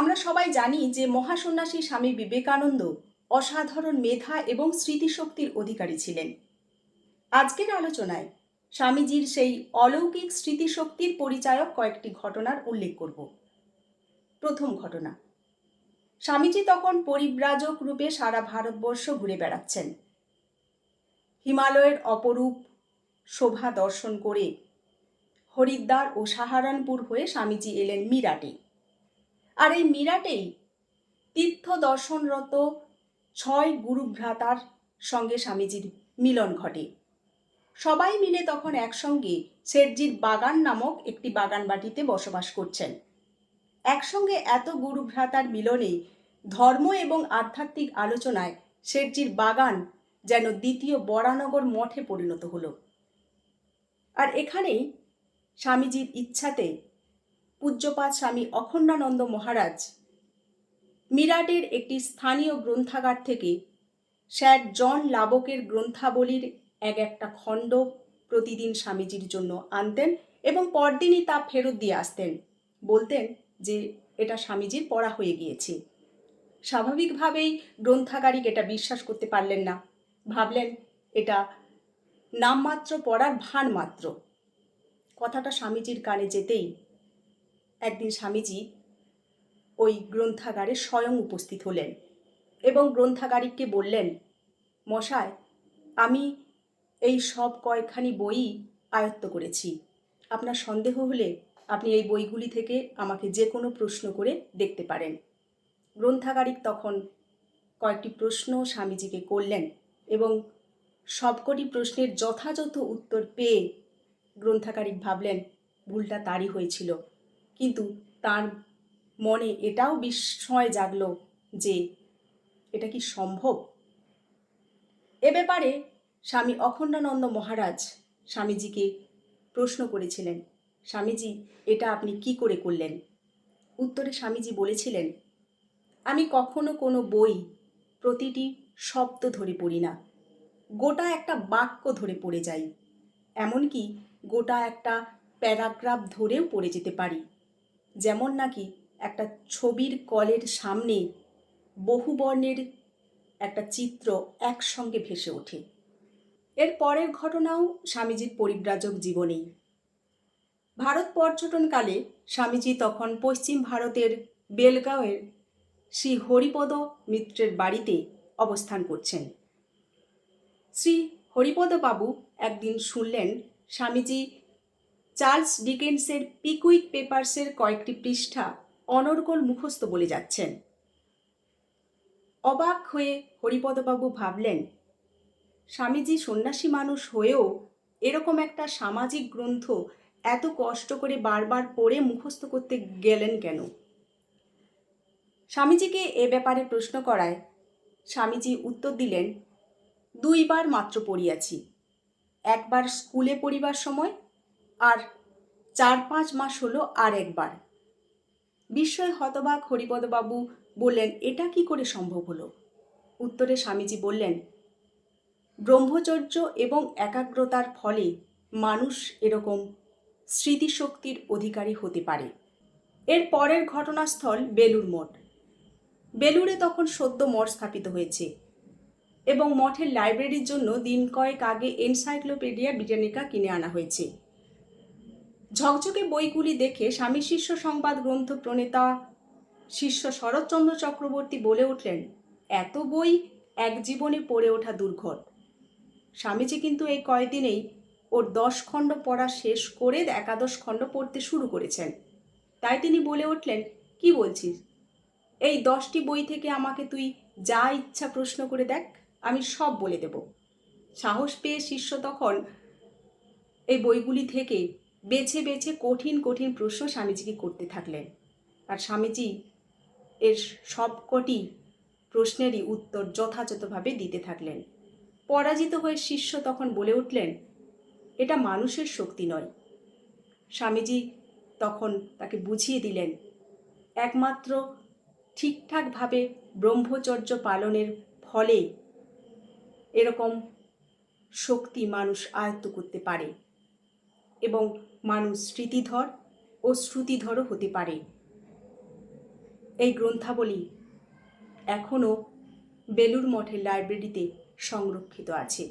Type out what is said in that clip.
আমরা সবাই জানি যে মহাসন্ন্যাসী স্বামী বিবেকানন্দ অসাধারণ মেধা এবং স্মৃতিশক্তির অধিকারী ছিলেন। আজকের আলোচনায় স্বামীজির সেই অলৌকিক স্মৃতিশক্তির পরিচায়ক কয়েকটি ঘটনার উল্লেখ করব। প্রথম ঘটনা, স্বামীজি তখন পরিব্রাজক রূপে সারা ভারতবর্ষ ঘুরে বেড়াচ্ছেন। হিমালয়ের অপরূপ শোভা দর্শন করে হরিদ্বার ও সাহারানপুর হয়ে স্বামীজি এলেন মিরাটে। আর এই মিরাটেই তীর্থ দর্শনরত ছয় গুরুভ্রাতার সঙ্গে স্বামীজির মিলন ঘটে। সবাই মিলে তখন একসঙ্গে শেঠজির বাগান নামক একটি বাগান বাটিতে বসবাস করছেন। একসঙ্গে এত গুরুভ্রাতার মিলনে ধর্ম এবং আধ্যাত্মিক আলোচনায় শেঠজির বাগান যেন দ্বিতীয় বরানগর মঠে পরিণত হলো। আর এখানেই স্বামীজির ইচ্ছাতে পূজ্যপাত স্বামী অখণ্ডানন্দ মহারাজ মিরাটের একটি স্থানীয় গ্রন্থাগার থেকে স্যার জন লাবকের গ্রন্থাবলীর এক একটা খণ্ড প্রতিদিন স্বামীজির জন্য আনতেন এবং পরদিনই তা ফেরত দিয়ে আসতেন। বলতেন যে এটা স্বামীজির পড়া হয়ে গিয়েছে। স্বাভাবিকভাবেই গ্রন্থাগারিক এটা বিশ্বাস করতে পারলেন না। ভাবলেন এটা নামমাত্র পড়ার ভান মাত্র। কথাটা স্বামীজির কানে যেতেই একদিন স্বামীজি ওই গ্রন্থাগারে স্বয়ং উপস্থিত হলেন এবং গ্রন্থাগারিককে বললেন মশায় আমি এই সব কয়েকখানি বই আয়ত্ত করেছি। আপনার সন্দেহ হলে আপনি এই বইগুলি থেকে আমাকে যে কোনো প্রশ্ন করে দেখতে পারেন। গ্রন্থাগারিক তখন কয়েকটি প্রশ্ন স্বামীজিকে করলেন এবং সবকটি প্রশ্নের যথাযথ উত্তর পেয়ে গ্রন্থাগারিক ভাবলেন, ভুলটা তারই হয়েছিল। কিন্তু তার মনে এটাও বিস্ময় জাগল যে এটা কি সম্ভব? এ ব্যাপারে স্বামী অখণ্ডানন্দ মহারাজ স্বামীজিকে প্রশ্ন করেছিলেন, স্বামীজি, এটা আপনি কি করে করলেন? উত্তরে স্বামীজি বলেছিলেন, আমি কখনো কোনো বই প্রতিটি শব্দ ধরে পড়ি না। গোটা একটা বাক্য ধরে পড়ে যাই। এমনকি গোটা একটা প্যারাগ্রাফ ধরেও পড়ে যেতে পারি। যেমন নাকি একটা ছবির কলের সামনে বহু বর্ণের একটা চিত্র একসঙ্গে ভেসে ওঠে। এর পরের ঘটনাও স্বামীজির পরিব্রাজক জীবনেই। ভারত পর্যটনকালে স্বামীজি তখন পশ্চিম ভারতের বেলগাঁওয়ের শ্রী হরিপদ মিত্রের বাড়িতে অবস্থান করছেন। শ্রী হরিপদবাবু একদিন শুনলেন স্বামীজি চার্লস ডিকেন্সের পিকুইক পেপার্সের কয়েকটি পৃষ্ঠা অনর্গল মুখস্থ বলে যাচ্ছেন। অবাক হয়ে হরিপদবাবু ভাবলেন, স্বামীজি সন্ন্যাসী মানুষ হয়েও এরকম একটা সামাজিক গ্রন্থ এত কষ্ট করে বারবার পড়ে মুখস্থ করতে গেলেন কেন? স্বামীজিকে এ ব্যাপারে প্রশ্ন করায় স্বামীজি উত্তর দিলেন, দুইবার মাত্র পড়িয়াছি, একবার স্কুলে পড়িবার সময় আর চার পাঁচ মাস হলো আর একবার। বিস্ময় হতবাক হরিপদবাবু বললেন, এটা কি করে সম্ভব হলো? উত্তরে স্বামীজি বললেন, ব্রহ্মচর্য এবং একাগ্রতার ফলে মানুষ এরকম স্মৃতিশক্তির অধিকারী হতে পারে। এর পরের ঘটনাস্থল বেলুর মঠ। বেলুরে তখন সদ্য মঠ স্থাপিত হয়েছে এবং মঠের লাইব্রেরির জন্য দিন কয়েক আগে এনসাইক্লোপিডিয়া ব্রিটানিকা কিনে আনা হয়েছে। ঝকঝকে বইগুলি দেখে স্বামী শিষ্য সংবাদ গ্রন্থ প্রণেতা শিষ্য শরৎচন্দ্র চক্রবর্তী বলে উঠলেন, এত বই এক জীবনে পড়ে ওঠা দুর্ঘট। স্বামীজি কিন্তু এই কয়দিনেই ওর দশ খণ্ড পড়া শেষ করে একাদশ খণ্ড পড়তে শুরু করেছেন। তাই তিনি বলে উঠলেন, কি বলছিস? এই দশটি বই থেকে আমাকে তুই যা ইচ্ছা প্রশ্ন করে দেখ, আমি সব বলে দেব। সাহস পেয়ে শিষ্য তখন এই বইগুলি থেকে বেছে বেছে কঠিন কঠিন প্রশ্ন স্বামীজিকে করতে থাকলেন। আর স্বামীজি এর সবকটি প্রশ্নেরই উত্তর যথাযথভাবে দিতে থাকলেন। পরাজিত হয়ে শিষ্য তখন বলে উঠলেন, এটা মানুষের শক্তি নয়। স্বামীজি তখন তাকে বুঝিয়ে দিলেন, একমাত্র ঠিকঠাকভাবে ব্রহ্মচর্য পালনের ফলে এরকম শক্তি মানুষ আয়ত্ত করতে পারে। এবং মানুষ স্মৃতিধর ও শ্রুতিধরও হতে পারে। এই গ্রন্থাবলী এখনও বেলুর মঠের লাইব্রেরিতে সংরক্ষিত আছে।